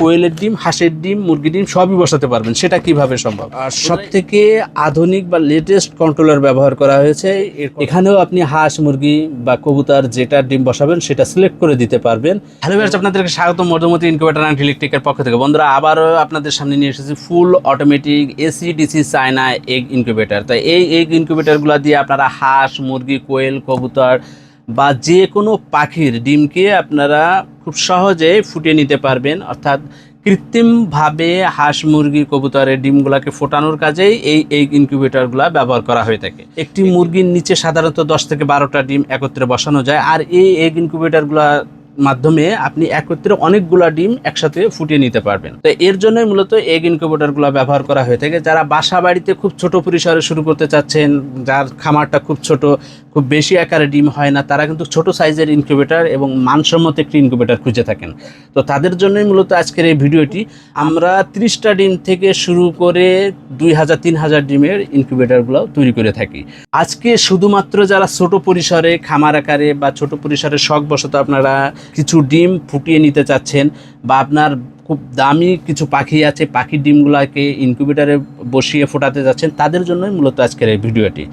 কোয়েলের ডিম হাঁসের ডিম মুরগির ডিম সবই বসাতে পারবেন। সেটা কীভাবে সম্ভব? আর সব থেকে আধুনিক বা লেটেস্ট কন্ট্রোলার ব্যবহার করা হয়েছে এখানেও আপনি হাঁস মুরগি বা কবুতর যেটা ডিম বসাবেন সেটা সিলেক্ট করে দিতে পারবেন। হ্যালো ভিউয়ার্স আপনাদেরকে স্বাগত মধুমতি ইনকিউবেটর অ্যান্ড ইলেকট্রিকের পক্ষ থেকে। বন্ধুরা আবারও আপনাদের সামনে নিয়ে এসেছি full automatic AC DC China egg incubator তাই এই এগ ইনকিউবেটরগুলো দিয়ে আপনারা হাঁস মুরগি কোয়েল কবুতর বা যে কোনো পাখির ডিমকে আপনারা খুব সহজে ফুটিয়ে নিতে পারবেন। অর্থাৎ কৃত্রিমভাবে হাঁস, মুরগি, কবুতরের ডিমগুলাকে ফোটানোর কাজেই এই এই ইনকিউবেটরগুলো ব্যবহার করা হয়ে থাকে। একটি মুরগির নিচে সাধারণত দশ থেকে বারোটা ডিম একত্রে বসানো যায়। আর এই এগ ইনকিউবেটরগুলো মাধ্যমে আপনি একত্রে অনেকগুলা ডিম একসাথে ফুটিয়ে নিতে পারবেন। তো এর জন্যই মূলত এগ ইনকিউবেটরগুলো ব্যবহার করা হয়ে থাকে। যারা বাসা বাড়িতে খুব ছোট পরিসরে শুরু করতে চাচ্ছেন, যার খামারটা খুব ছোট, খুব বেশি আকারে ডিম হয় না, তারা কিন্তু ছোট সাইজের ইনকিউবেটর এবং মানসম্মত একটি ইনকিউবেটর খুঁজে থাকেন। তো তাদের জন্যই মূলত আজকের এই ভিডিওটি, আমরা ত্রিশটা ডিম থেকে শুরু করে দুই হাজার, তিন হাজার ডিমের ইনকিউবেটরগুলো তৈরি করে থাকি। আজকে শুধুমাত্র যারা ছোট পরিসরে, খামার আকারে বা ছোট পরিসরে শখ বশত আপনারা কিছু ডিম ফুটিয়ে নিতে চাচ্ছেন বা আপনার খুব দামি কিছু পাখি আছে পাখির ডিমগুলোকে ইনকিউবেটারে বসিয়ে ফোটাতে যাচ্ছেন, তাদের জন্যই মূলত আজকের এই ভিডিওটি।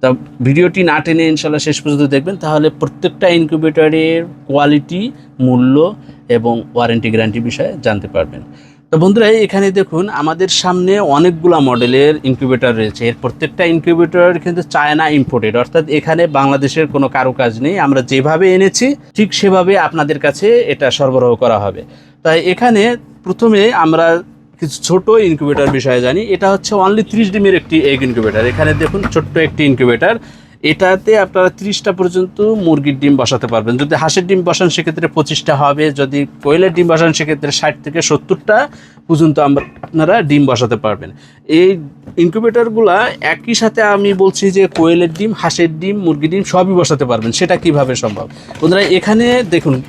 তা ভিডিওটি না টেনে ইনশাল্লাহ শেষ পর্যন্ত দেখবেন, তাহলে প্রত্যেকটা ইনকিউবেটারের কোয়ালিটি মূল্য এবং ওয়ারেন্টি গ্যারান্টি বিষয়ে জানতে পারবেন। তো বন্ধুরা এখানে দেখুন, আমাদের সামনে অনেকগুলা মডেলের ইনকিউবেটর রয়েছে। এর প্রত্যেকটা ইনকিউবেটর কিন্তু চায়না ইম্পোর্টেড অর্থাৎ এখানে বাংলাদেশের কোনো কারুকাজ নেই। আমরা যেভাবে এনেছি, ঠিক সেভাবে আপনাদের কাছে এটা সরবরাহ করা হবে। তাই এখানে প্রথমে আমরা কিছু ছোট ইনকিউবেটর বিষয়ে জানি। এটা হচ্ছে অনলি ত্রিশ ডিমের একটি এগ ইনকিউবেটর এখানে দেখুন, ছোট্ট একটি ইনকিউবেটর এটাতে আপনারা ত্রিশটা পর্যন্ত মুরগির ডিম বসাতে পারবেন। যদি হাঁসের ডিম বসান, সেক্ষেত্রে পঁচিশটা হবে। যদি কোয়েলের ডিম বসান, সেক্ষেত্রে ষাট থেকে সত্তরটা পর্যন্ত আমরা- আপনারা ডিম বসাতে পারবেন। এই ইনকিউবেটারগুলা একই সাথে আমি বলছি যে কোয়েলের ডিম, হাঁসের ডিম, মুরগির ডিম সবই বসাতে পারবেন। সেটা কীভাবে সম্ভব? বন্ধুরা, এখানে দেখুন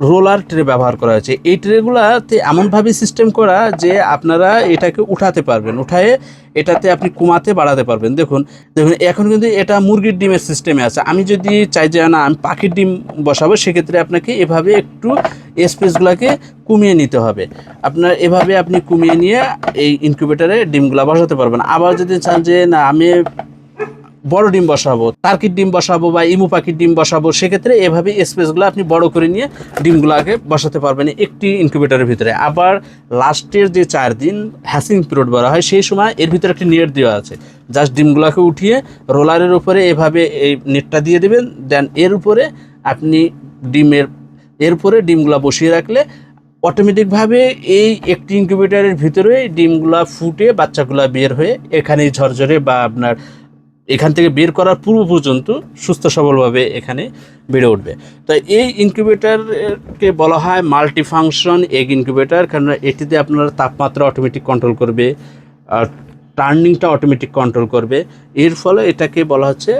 রোলার ট্রে ব্যবহার করা হয়েছে। এই ট্রেগুলাতে এমনভাবে সিস্টেম করা যে আপনারা এটাকে উঠাতে পারবেন। উঠায়ে এটাতে আপনি কমাতে বাড়াতে পারবেন। দেখুন দেখুন, এখন কিন্তু এটা মুরগির ডিমের সিস্টেমে আছে। আমি যদি চাই যে না, আমি পাখির ডিম বসাবো, সেক্ষেত্রে আপনাকে এভাবে একটু স্পেসগুলোকে কমিয়ে নিতে হবে। আপনার এভাবে আপনি কমিয়ে নিয়ে এই ইনকিউবেটারে ডিমগুলো বসাতে পারবেন। আবার যদি চান যে না, আমি বড় ডিম বসাবো টার্কির ডিম বসাবো বা ইমু পাখির ডিম বসাবো, সেক্ষেত্রে এভাবে স্পেসগুলো আপনি বড় করে নিয়ে ডিমগুলোকে বসাতে পারবেন একটি ইনকিউবেটরের ভিতরে। আবার লাস্টের যে চার দিন হ্যাসিং পিরিয়ড বলা হয়, সেই সময় এর ভিতরে একটি নেট দেওয়া আছে। জাস্ট ডিমগুলোকে উঠিয়ে রোলারের উপরে এভাবে এই নেটটা দিয়ে দেবেন দেন এর উপরে আপনি ডিমের, এর উপরে ডিমগুলো বসিয়ে রাখলে অটোমেটিকভাবে এই একটি ইনকিউবেটরের ভিতরে ডিমগুলা ফুটে বাচ্চাগুলা বের হয়ে এখানেই ঝরঝরে বা আপনার এখান থেকে বের করার পূর্ব পর্যন্ত সুস্থ সবলভাবে এখানে বেড়ে উঠবে। তো এই ইনকিউবেটারকে বলা হয় মাল্টিফাংশন এগ ইনকিউবেটার কারণ এটিতে আপনারা তাপমাত্রা অটোমেটিক কন্ট্রোল করবে, আর টার্নিংটা অটোমেটিক কন্ট্রোল করবে। এর ফলে এটাকে বলা হচ্ছে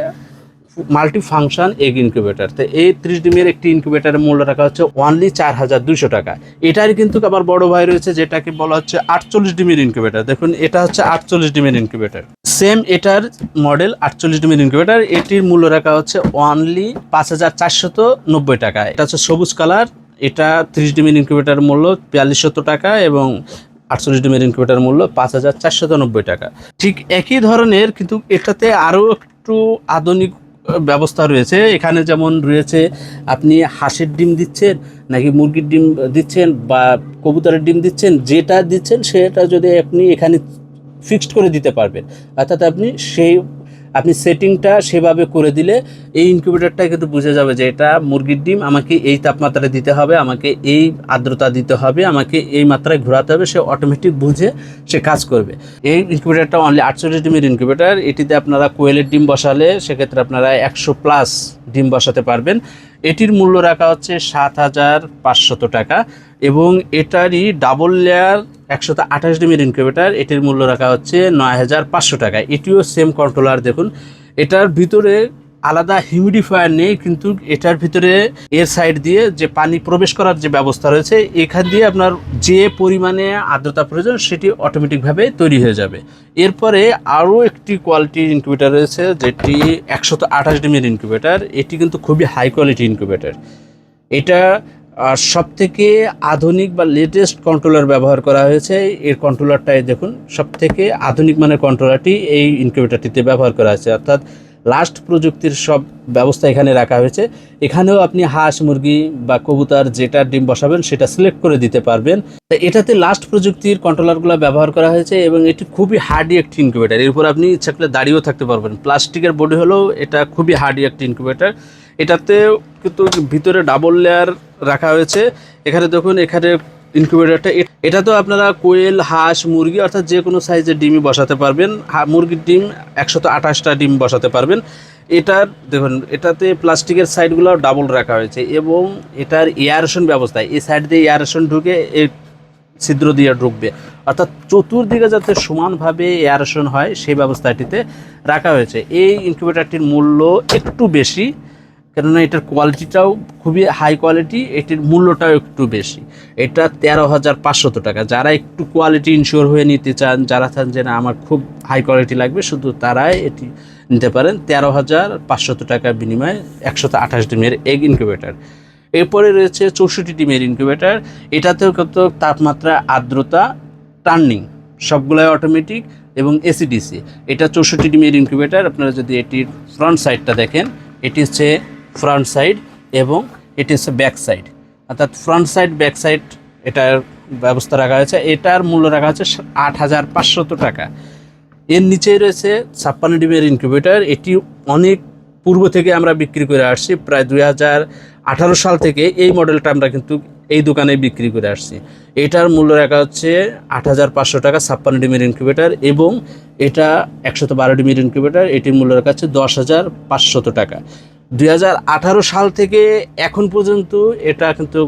মাল্টি ফাংশন এগ ইনকিউবেটার তো এই ত্রিশ ডিমের একটি ইনকিউবেটারের মূল্য রাখা হচ্ছে অনলি চার হাজার দুশো টাকা। এটার কিন্তু আবার বড় ভাই রয়েছে, যেটাকে বলা হচ্ছে আটচল্লিশ ডিমের ইনকিউবেটার দেখুন, এটা হচ্ছে আটচল্লিশ ডিমের ইনকিউবেটার সেম এটার মডেল আটচল্লিশ ডিমের ইনকিউবেটার এটির মূল্য রাখা হচ্ছে অনলি পাঁচ হাজার চারশত নব্বই টাকা। এটা হচ্ছে সবুজ কালার এটা ত্রিশ ডিমের ইনকিউবেটার মূল্য বিয়াল্লিশশত টাকা এবং আটচল্লিশ ডিমের ইনকিউবেটার মূল্য পাঁচ হাজার চারশত নব্বই টাকা। ঠিক একই ধরনের, কিন্তু এটাতে আরও একটু আধুনিক ব্যবস্থা রয়েছে। এখানে যেমন রয়েছে, আপনি হাঁসের ডিম দিচ্ছেন, নাকি মুরগির ডিম দিচ্ছেন, বা কবুতরের ডিম দিচ্ছেন, যেটা দিচ্ছেন, সেটা যদি আপনি এখানে ফিক্সড করে দিতে পারবেন। অর্থাৎ আপনি সেই আপনি সেটিংটা সেভাবে করে দিলে এই ইনকিউবেটারটা কিন্তু বুঝে যাবে যে এটা মুরগির ডিম, আমাকে এই তাপমাত্রায় দিতে হবে, আমাকে এই আর্দ্রতা দিতে হবে, আমাকে এই মাত্রায় ঘোরাতে হবে, সে অটোমেটিক বুঝে সে কাজ করবে। এই ইনকিউবেটারটা অনলি আটচল্লিশ ডিমের ইনকিউবেটার এটিতে আপনারা কোয়েলের ডিম বসালে সেক্ষেত্রে আপনারা একশো প্লাস ডিম বসাতে পারবেন। এটির মূল্য রাখা হচ্ছে সাত হাজার পাঁচশত টাকা এবং এটারই ডাবল লেয়ার একশত আঠাশ ডিমির ইনকিউবেটার এটির মূল্য রাখা হচ্ছে নয় হাজার পাঁচশো টাকা। এটিও সেম কন্ট্রোলার দেখুন। এটার ভিতরে আলাদা হিউমিডিফায়ার নেই, কিন্তু এটার ভিতরে এর সাইড দিয়ে যে পানি প্রবেশ করার যে ব্যবস্থা রয়েছে, এখান দিয়ে আপনার যে পরিমাণে আর্দ্রতা প্রয়োজন, সেটি অটোমেটিকভাবে তৈরি হয়ে যাবে। এরপরে আরও একটি কোয়ালিটির ইনকিউবেটার রয়েছে, যেটি একশত আঠাশ ডিমের ইনকিউবেটার এটি কিন্তু খুবই হাই কোয়ালিটি ইনকিউবেটার এটা আর সব থেকে আধুনিক বা লেটেস্ট কন্ট্রোলার ব্যবহার করা হয়েছে। এর কন্ট্রোলারটাই দেখুন সব থেকে আধুনিক মানের কন্ট্রোলারটি এই ইনকিউবেটারটিতে ব্যবহার করা হয়েছে। অর্থাৎ লাস্ট প্রযুক্তির সব ব্যবস্থা এখানে রাখা হয়েছে। এখানেও আপনি হাঁস, মুরগি বা কবুতর যেটা ডিম বসাবেন, সেটা সিলেক্ট করে দিতে পারবেন। এটাতে লাস্ট প্রযুক্তির কন্ট্রোলারগুলো ব্যবহার করা হয়েছে এবং এটি খুবই হার্ডি একটি ইনকিউবেটার এর উপর আপনি ইচ্ছা করলে দাঁড়িয়েও থাকতে পারবেন। প্লাস্টিকের বডি হলেও এটা খুবই হার্ডি একটি ইনকিউবেটার এটাতে কিন্তু ভিতরে ডাবল লেয়ার রাখা হয়েছে। এখানে দেখুন, এখানে ইনকিউবেটারটা এটা তো আপনারা কোয়েল, হাঁস, মুরগি, অর্থাৎ যে কোনো সাইজের ডিমই বসাতে পারবেন। মুরগির ডিম একশত আঠাশটা ডিম বসাতে পারবেন। এটার, দেখুন, এটাতে প্লাস্টিকের সাইডগুলো ডাবল রাখা হয়েছে এবং এটার এয়ারেশন ব্যবস্থা। এই সাইড দিয়ে এয়ারেশন ঢুকে এই ছিদ্র দিয়ে ঢুকবে। অর্থাৎ চতুর্দিকে যাতে সমানভাবে এয়ারেশন হয়, সেই ব্যবস্থাটিতে রাখা হয়েছে। এই ইনকিউবেটারটির মূল্য একটু বেশি। কেননা এটার কোয়ালিটিটাও খুবই হাই কোয়ালিটি এটির মূল্যটাও একটু বেশি। এটা তেরো হাজার পাঁচশত টাকা। যারা একটু কোয়ালিটি ইনশিওর হয়ে নিতে চান, যারা চান যে না, আমার খুব হাই কোয়ালিটি লাগবে, শুধু তারাই এটি নিতে পারেন। তেরো হাজার পাঁচশত টাকার বিনিময়ে একশত আঠাশ ডিমের এগ ইনকিউবেটার এরপরে রয়েছে চৌষট্টি ডিমের ইনকিউবেটার এটাতেও কত তাপমাত্রা, আর্দ্রতা টার্নিং সবগুলাই অটোমেটিক এবং এসিডিসি এটা চৌষট্টি ডিমের ইনকিউবেটার আপনারা যদি এটির ফ্রন্ট সাইডটা দেখেন, এটি হচ্ছে ফ্রন্ট সাইড এবং এটি হচ্ছে ব্যাক সাইড অর্থাৎ ফ্রন্ট সাইড ব্যাক সাইড এটার ব্যবস্থা রাখা হয়েছে। এটার মূল্য রাখা হচ্ছে আট হাজার পাঁচশত টাকা। এর নিচেই রয়েছে ছাপ্পান্ন ডিমের ইনকিউবেটার এটি অনেক পূর্ব থেকে আমরা বিক্রি করে আসছি। প্রায় দুই হাজার আঠারো সাল থেকে এই মডেলটা আমরা কিন্তু এই দোকানে বিক্রি করে আসছি। এটার মূল্য রাখা হচ্ছে আট হাজার পাঁচশো টাকা ছাপ্পান্ন ডিমের ইনকিউবেটার এবং এটা একশত বারো ডিমের ইনকিউবেটার এটির মূল্য রাখা হচ্ছে দশ হাজার পাঁচশত টাকা। দুই হাজার আঠারো সাল থেকে এখন পর্যন্ত এটা কিন্তু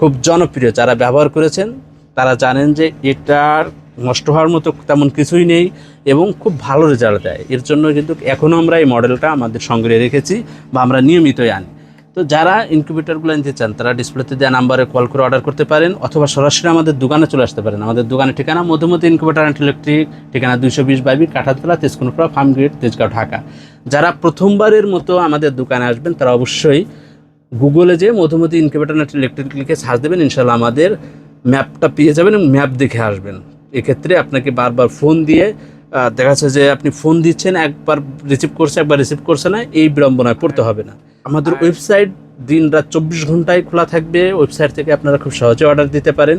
খুব জনপ্রিয় যারা ব্যবহার করেছেন, তারা জানেন যে এটার নষ্ট হওয়ার মতো তেমন কিছুই নেই এবং খুব ভালো রেজাল্ট দেয়। এর জন্য কিন্তু এখনও আমরা এই মডেলটা আমাদের সংগ্রহে রেখেছি বা আমরা নিয়মিতই আনি। তো যারা ইনকিউবেটারগুলো নিতে চান, তারা ডিসপ্লেতে দেওয়া নাম্বারে কল করে অর্ডার করতে পারেন, অথবা সরাসরি আমাদের দোকানে চলে আসতে পারেন। আমাদের দোকানের ঠিকানা মধুমতি ইনকিউবেটার অ্যান্ড ইলেকট্রিক ঠিকানা দুইশো বিশ বাইবি কাঠাতলা তেজকুনপুরা ফার্ম গেট তেজগাঁও, ঢাকা। যারা প্রথমবারের মতো আমাদের দোকানে আসবেন, তারা অবশ্যই গুগলে যে মধুমতি ইনকিউবেটার অ্যান্ড ইলেকট্রিক লিখে সার্চ দেবেন ইনশাল্লাহ আমাদের ম্যাপটা পেয়ে যাবেন এবং ম্যাপ দেখে আসবেন। এক্ষেত্রে আপনাকে বারবার ফোন দিয়ে দেখা যাচ্ছে যে আপনি ফোন দিচ্ছেন, একবার রিসিভ করছে, একবার রিসিভ করছে না, এই বিড়ম্বনায় পড়তে হবে না। আমাদের ওয়েবসাইট দিন রাত চব্বিশ ঘন্টায় খোলা থাকবে। ওয়েবসাইট থেকে আপনারা খুব সহজে অর্ডার দিতে পারেন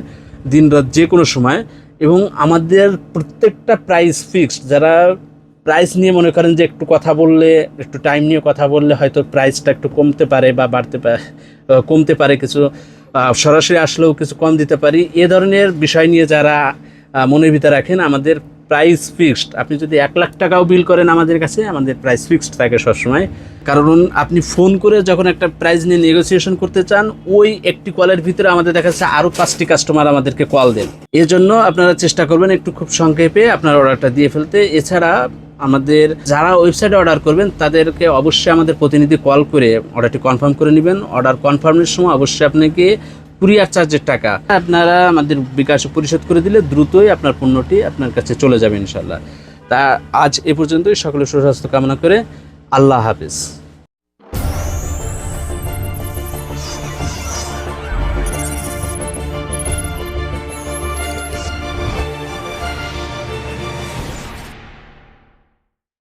দিন রাত যে কোনো সময়। এবং আমাদের প্রত্যেকটা প্রাইস ফিক্সড যারা প্রাইস নিয়ে মনে করেন যে একটু কথা বললে একটু টাইম নিয়ে কথা বললে হয়তো প্রাইসটা একটু কমতে পারে বা বাড়তে পারে কমতে পারে কিছু সরাসরি আসলেও কিছু কম দিতে পারি। এ ধরনের বিষয় নিয়ে যারা মনের ভিতরে রাখেন আমাদের প্রাইস ফিক্সড আপনি যদি এক লাখ টাকাও বিল করেন আমাদের কাছে, আমাদের প্রাইস ফিক্সড থাকে সবসময়। কারণ আপনি ফোন করে যখন একটা প্রাইস নিয়ে নেগোসিয়েশন করতে চান, ওই একটি কলের ভিতরে আমাদের দেখা যাচ্ছে আরও পাঁচটি কাস্টমার আমাদেরকে কল দেন। এজন্য আপনারা চেষ্টা করবেন একটু খুব সংক্ষেপে আপনার অর্ডারটা দিয়ে ফেলতে। এছাড়া আমাদের যারা ওয়েবসাইটে অর্ডার করবেন, তাদেরকে অবশ্যই আমাদের প্রতিনিধি কল করে অর্ডারটি কনফার্ম করে নেবেন। অর্ডার কনফার্মের সময় অবশ্যই আপনাকে কুরিয়ার চার্জের টাকা। আপনারা আমাদের বিকাশ পরিশোধ করে দিলে দ্রুতই আপনার পণ্যটি আপনার কাছে চলে যাবে ইনশাল্লাহ তা আজ এ পর্যন্তই। সকলের সুস্বাস্থ্য কামনা করে আল্লাহ হাফিজ।